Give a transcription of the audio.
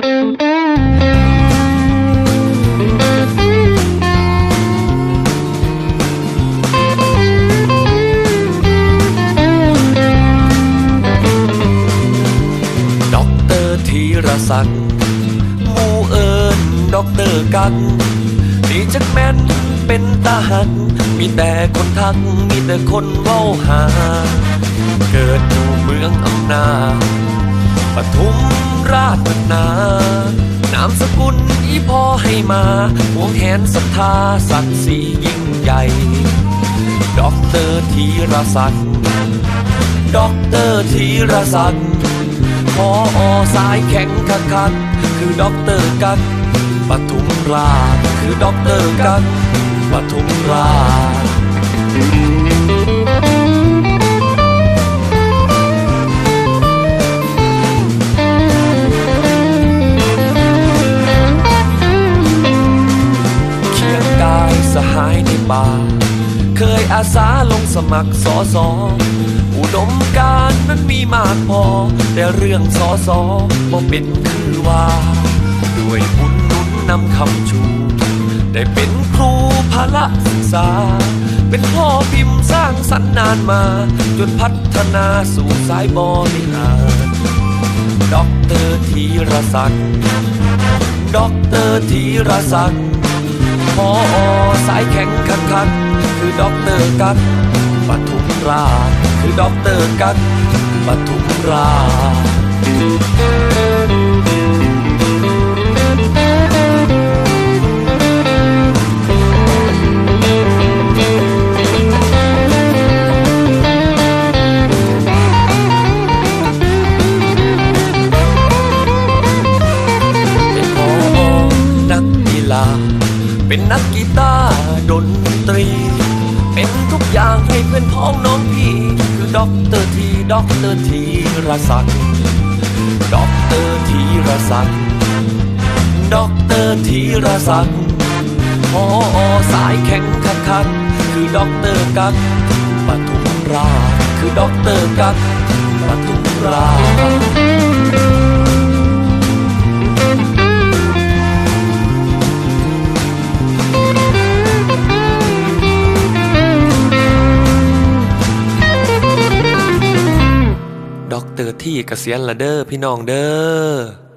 ด็อกเตอร์ธีรศักดิ์หมูเอิญด็อกเตอร์กันดีจักแม่นเป็นตาหักมีแต่คนทัก มีแต่คนเว้าหา เกิดอยู่เมืองอำนาจปทุม ราชนา นามสกุลอีพ่อให้มาห่วงแหนศรัทธาศักดิ์ศรียิ่งใหญ่ด็อกเตอร์ธีรศักดิ์ด็อกเตอร์ธีรศักดิ์พออสายแข็งคักคักคือด็อกเตอร์กันปทุมราชคือด็อกเตอร์กันปทุมราช ป่า เคยอาสาลงสมัครสอสออุดมการณ์นั้นมีมากพอ แต่เรื่องสอสอบ่เป็นคือว่า ด้วยบุญนุนนำคำชูได้เป็นครูพละศึกษา เป็นพ่อพิมพ์สร้างสรรค์นานมา จนพัฒนาสู่สายบริหารด็อกเตอร์ธีรศักดิ์ด็อกเตอร์ธีรศักดิ์พอสายแข็งคักคักคือด็อกเตอร์กันปทุมราชคือด็อกเตอร์กันปทุมราช เป็นนักกีตาร์ดนตรี เป็นทุกอย่างให้เพื่อนพ้องน้องพี่ คือด็อกเตอร์ทีด็อกเตอร์ทีรศักดิ์ด็อกเตอร์ทีรศักดิ์ด็อกเตอร์ทีรศักดิ์พอสายแข็งคักคักคือด็อกเตอร์กันปทุมรา คือด็อกเตอร์กันปทุมรา เตอร์ที่เกษียณละเด้อพี่น้องเด้อ